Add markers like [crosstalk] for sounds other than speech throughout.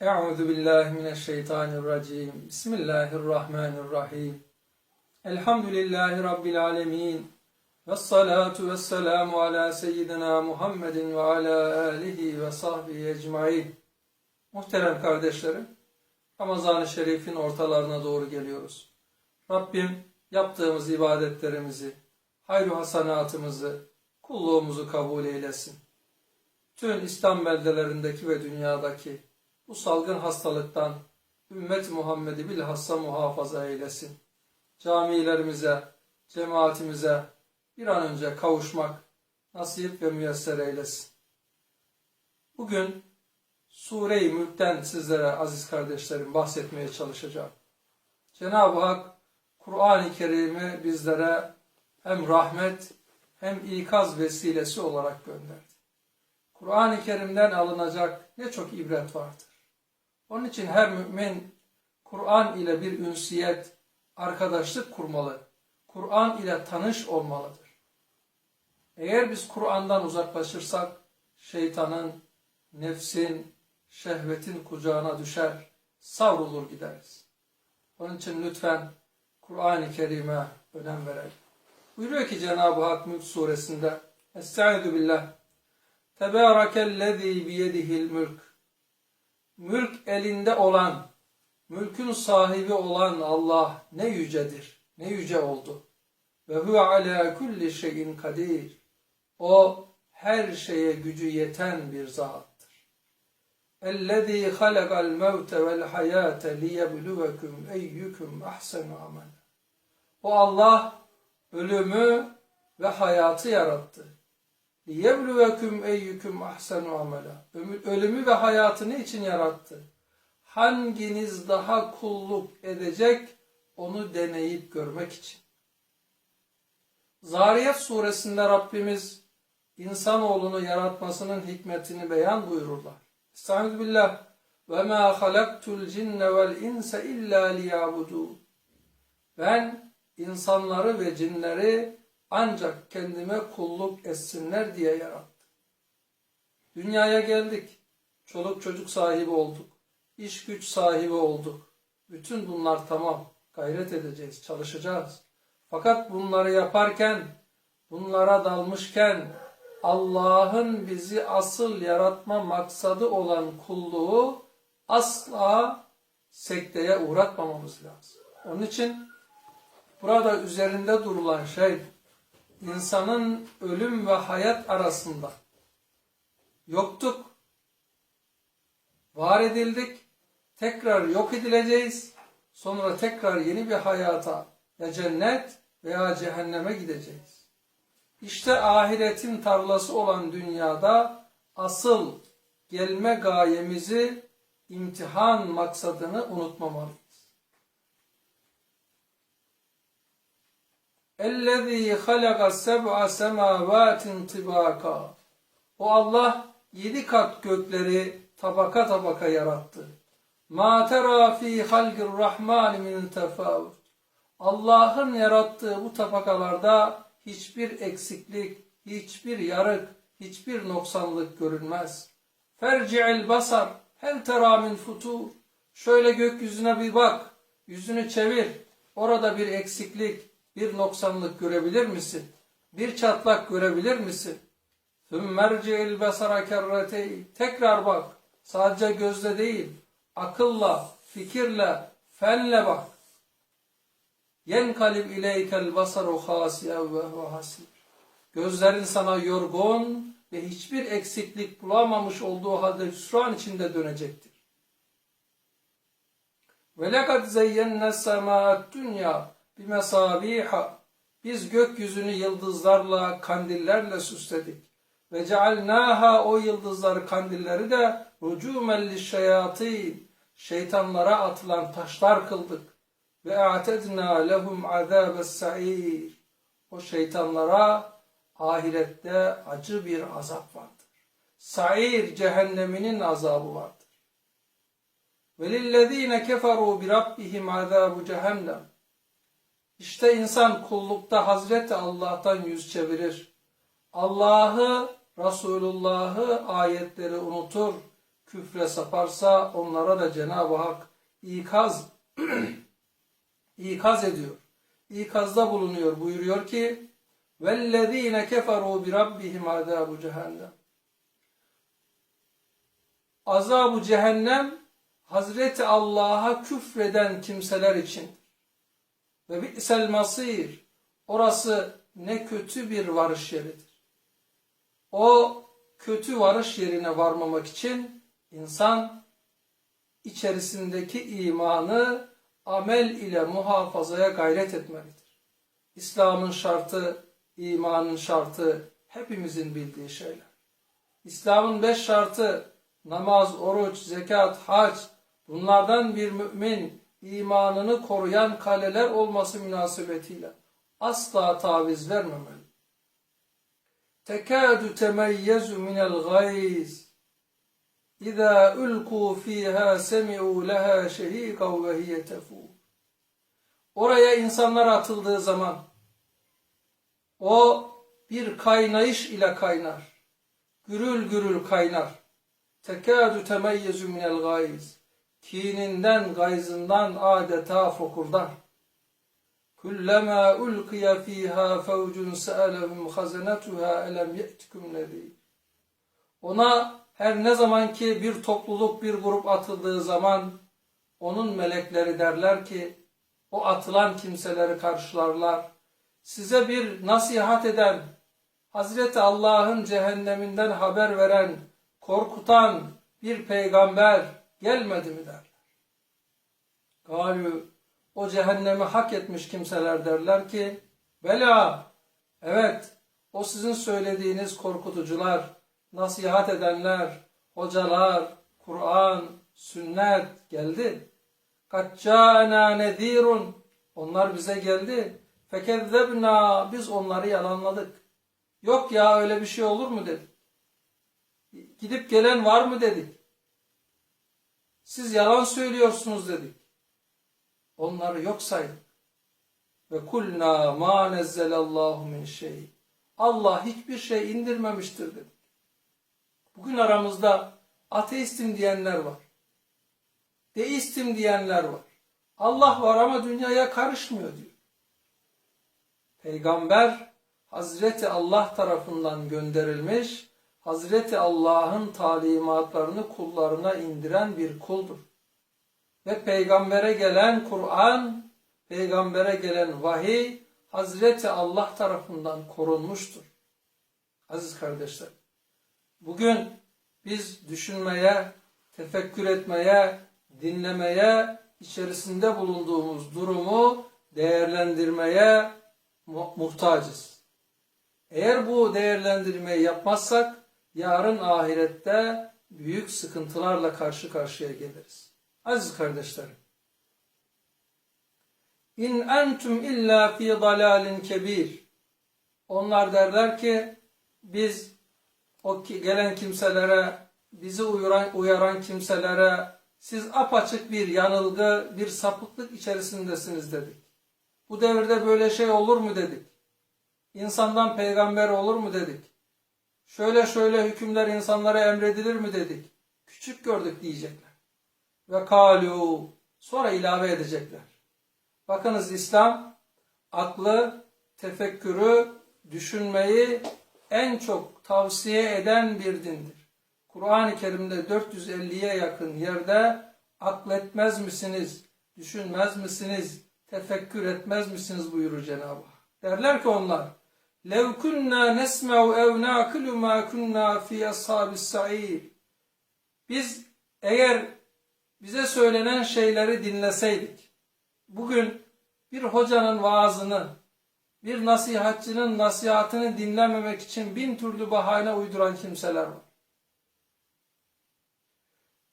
Euzu billahi mineşşeytanirracim. Bismillahirrahmanirrahim. Elhamdülillahi rabbil alamin. Ves salatu ves selamu ala seyyidina Muhammedin ve ala alihi ve sahbihi ecmaîn. Muhterem kardeşlerim, Ramazan-ı Şerif'in ortalarına doğru geliyoruz. Rabbim yaptığımız ibadetlerimizi, hayru hasanatımızı, kulluğumuzu kabul eylesin. Tüm İslam beldelerindeki ve dünyadaki bu salgın hastalıktan ümmet Muhammed'i bilhassa muhafaza eylesin. Camilerimize, cemaatimize bir an önce kavuşmak nasip ve müyesser eylesin. Bugün Sure-i Mülk'ten sizlere aziz kardeşlerim bahsetmeye çalışacağım. Cenab-ı Hak Kur'an-ı Kerim'i bizlere hem rahmet hem ikaz vesilesi olarak gönderdi. Kur'an-ı Kerim'den alınacak ne çok ibret vardır. Onun için her mümin Kur'an ile bir ünsiyet, arkadaşlık kurmalı. Kur'an ile tanış olmalıdır. Eğer biz Kur'an'dan uzaklaşırsak şeytanın, nefsin, şehvetin kucağına düşer, savrulur gideriz. Onun için lütfen Kur'an-ı Kerim'e önem verelim. Buyuruyor ki Cenab-ı Hak Mülk suresinde Estaizu billah Tebârakellezî biyedihil mülk mülk elinde olan, mülkün sahibi olan Allah ne yücedir, ne yüce oldu. Ve huve ala kulli şeyin kadir. O her şeye gücü yeten bir zattır. Ellezî halakal mevte vel hayâte liyebluvekum eyyüküm ahsenu amel. O Allah ölümü ve hayatı yarattı. لِيَبْلُوَكُمْ eyyüküm ahsenu amela. Ölümü ve hayatı ne için yarattı? Hanginiz daha kulluk edecek onu deneyip görmek için. Zariyat suresinde Rabbimiz insanoğlunu yaratmasının hikmetini beyan buyururlar. Estaizu billah ve ma halaktul cinne vel insa illa liyabudun. Ben insanları ve cinleri ancak kendime kulluk etsinler diye yarattım. Dünyaya geldik. Çoluk çocuk sahibi olduk. İş güç sahibi olduk. Bütün bunlar tamam. Gayret edeceğiz, çalışacağız. Fakat bunları yaparken, bunlara dalmışken Allah'ın bizi asıl yaratma maksadı olan kulluğu asla sekteye uğratmamamız lazım. Onun için burada üzerinde durulan şey insanın ölüm ve hayat arasında yoktuk, var edildik, tekrar yok edileceğiz, sonra tekrar yeni bir hayata ya cennet veya cehenneme gideceğiz. İşte ahiretin tarlası olan dünyada asıl gelme gayemizi imtihan maksadını unutmamalıyız. اَلَّذ۪ي خَلَقَ السَّبْعَ سَمَاوَاتٍ طِبَاقًا O Allah yedi kat gökleri tabaka tabaka yarattı. مَا تَرَى ف۪ي خَلْقِ الرَّحْمَانِ مِنْ تَفَاوُتٍ Allah'ın yarattığı bu tabakalarda hiçbir eksiklik, hiçbir yarık, hiçbir noksanlık görünmez. Ferci'el basar, hel tera min futur. Şöyle gökyüzüne bir bak, yüzünü çevir. Orada bir eksiklik, bir noksanlık görebilir misin? Bir çatlak görebilir misin? Thummerci'il besara kerreteyn. Tekrar bak. Sadece gözle değil, akılla, fikirle, fenle bak. Yenkalib ileykel basaru hasiyen ve hasir. Gözlerin sana yorgun ve hiçbir eksiklik bulamamış olduğu halde hüsran içinde dönecektir. Ve lekad zeyyenne semâet dünya bimesabiha. Biz gökyüzünü yıldızlarla, kandillerle süsledik. Ve cealnâha o yıldızları, kandilleri de rucûmen lişşeyâtîn. Şeytanlara atılan taşlar kıldık ve a'tedna lehum azabes sa'ir. O şeytanlara ahirette acı bir azap vardır. Sa'ir cehenneminin azabı vardır. Ve lillezine keferu bi rabbihim azabu cehennem. İşte insan kullukta Hazreti Allah'tan yüz çevirir. Allah'ı, Resulullah'ı, ayetleri unutur. Küfre saparsa onlara da Cenab-ı Hak ikaz [clears throat] ikaz ediyor. İkazda bulunuyor. Buyuruyor ki: "Vellezine keferu bi rabbihim azabu cehennem." Azabu cehennem Hazreti Allah'a küfreden kimseler için ve bi'sel masir orası ne kötü bir varış yeridir. O kötü varış yerine varmamak için insan içerisindeki imanı amel ile muhafazaya gayret etmelidir. İslam'ın şartı, imanın şartı hepimizin bildiği şeyler. İslam'ın beş şartı namaz, oruç, zekat, hac bunlardan bir mümin imanını koruyan kaleler olması münasebetiyle asla taviz vermemeli. Tekadu temeyyezu minel gayz İza ulku fiha semi'u leha şehika ve hiye. Oraya insanlar atıldığı zaman o bir kaynayış ile kaynar. Gürül gürül kaynar. Tekadu temeyyezu minel gayz. Kininden, gayzından adeta fokurdar. Kullama ulqiya fiha fevcun sa'alahum hazanetuha elem ye'tikum. Ona her ne zaman ki bir topluluk, bir grup atıldığı zaman onun melekleri derler ki o atılan kimseleri karşılarlar. Size bir nasihat eden, Hazreti Allah'ın cehenneminden haber veren, korkutan bir peygamber gelmedi mi derler. Galü o cehennemi hak etmiş kimseler derler ki bela evet o sizin söylediğiniz korkutucular nasihat edenler, hocalar, Kur'an, sünnet geldi. Kaccâna nedirun onlar bize geldi. Fekezzebna biz onları yalanladık. Yok ya öyle bir şey olur mu dedik. Gidip gelen var mı dedik. Siz yalan söylüyorsunuz dedik. Onları yok saydık. Ve kulna ma nezzelallahu min şey. Allah hiçbir şey indirmemiştir dedik. Bugün aramızda ateistim diyenler var. Deistim diyenler var. Allah var ama dünyaya karışmıyor diyor. Peygamber Hazreti Allah tarafından gönderilmiş, Hazreti Allah'ın talimatlarını kullarına indiren bir kuldur. Ve peygambere gelen Kur'an, peygambere gelen vahiy, Hazreti Allah tarafından korunmuştur. Aziz kardeşler, Bugün biz düşünmeye, tefekkür etmeye, dinlemeye, içerisinde bulunduğumuz durumu değerlendirmeye muhtacız. Eğer bu değerlendirmeyi yapmazsak yarın ahirette büyük sıkıntılarla karşı karşıya geliriz. Aziz kardeşlerim. İn entum illa fi dalalin kebir. Onlar derler ki biz o gelen kimselere, bizi uyaran, uyaran kimselere siz apaçık bir yanılgı, bir sapıklık içerisindesiniz dedik. Bu devirde böyle şey olur mu dedik. İnsandan peygamber olur mu dedik. Şöyle şöyle hükümler insanlara emredilir mi dedik. Küçük gördük diyecekler. Ve kalu sonra ilave edecekler. Bakınız İslam aklı, tefekkürü, düşünmeyi en çok tavsiye eden bir dindir. Kur'an-ı Kerim'de 450'ye yakın yerde akletmez misiniz, düşünmez misiniz, tefekkür etmez misiniz buyurur Cenab-ı Hak. Derler ki onlar, لَوْ كُنَّا نَسْمَعُ اَوْ نَاكُلُ مَا كُنَّا فِي أَصْحَابِ السَّعِيرِ Biz eğer bize söylenen şeyleri dinleseydik, bugün bir hocanın vaazını, bir nasihatçının nasihatini dinlememek için bin türlü bahane uyduran kimseler var.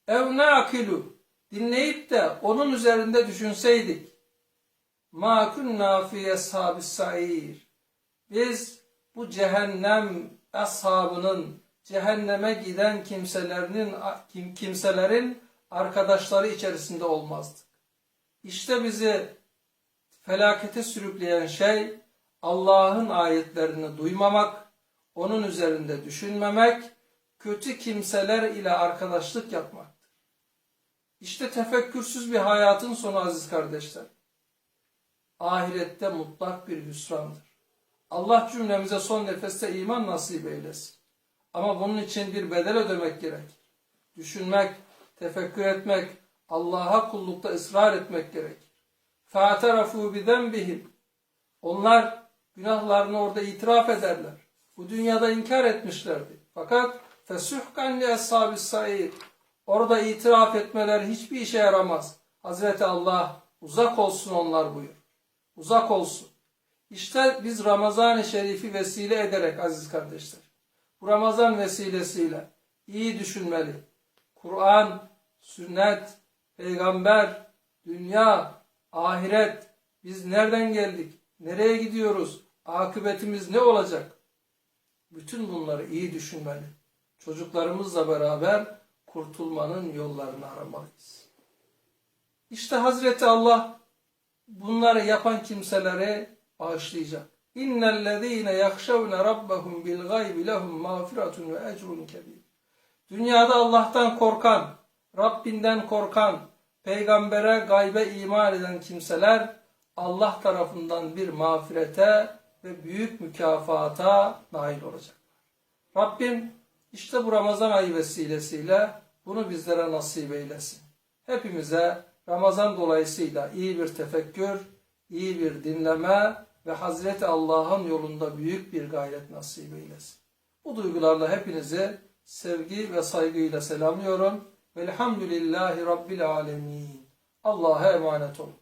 Ev ne akilu dinleyip de onun üzerinde düşünseydik ma kunna fi ashabis sair biz bu cehennem ashabının cehenneme giden kimselerinin kimselerin arkadaşları içerisinde olmazdık. İşte bizi felakete sürükleyen şey Allah'ın ayetlerini duymamak, onun üzerinde düşünmemek, kötü kimseler ile arkadaşlık yapmaktır. İşte tefekkürsüz bir hayatın sonu aziz kardeşler. Ahirette mutlak bir hüsrandır. Allah cümlemize son nefeste iman nasip eylesin. Ama bunun için bir bedel ödemek gerekir. Düşünmek, tefekkür etmek, Allah'a kullukta ısrar etmek gerekir. فَاَتَرَفُوا بِذَنْبِهِمْ Onlar günahlarını orada itiraf ederler. Bu dünyada inkar etmişlerdi. Fakat فَسُحْقًا لِأَصْحَابِ السَّعِيرِ Orada itiraf etmeler hiçbir işe yaramaz. Hazreti Allah uzak olsun onlar buyur. Uzak olsun. İşte biz Ramazan-ı Şerif'i vesile ederek aziz kardeşler. Bu Ramazan vesilesiyle iyi düşünmeli. Kur'an, sünnet, peygamber, dünya, ahiret, biz nereden geldik, nereye gidiyoruz, akıbetimiz ne olacak? Bütün bunları iyi düşünmeli. Çocuklarımızla beraber kurtulmanın yollarını aramalıyız. İşte Hazreti Allah bunları yapan kimselere bağışlayacak. İnnellezîne yahşavne rabbahum bil gaybi lehum mağfiretun ve ecrun kebir. Dünyada Allah'tan korkan, Rabbinden korkan, peygambere gaybe iman eden kimseler Allah tarafından bir mağfirete ve büyük mükafata nail olacaklar. Rabbim işte bu Ramazan ayı vesilesiyle bunu bizlere nasip eylesin. Hepimize Ramazan dolayısıyla iyi bir tefekkür, iyi bir dinleme ve Hazreti Allah'ın yolunda büyük bir gayret nasip eylesin. Bu duygularla hepinizi sevgi ve saygıyla selamlıyorum. Velhamdülillahi Rabbil Alemin. Allah'a emanet olun.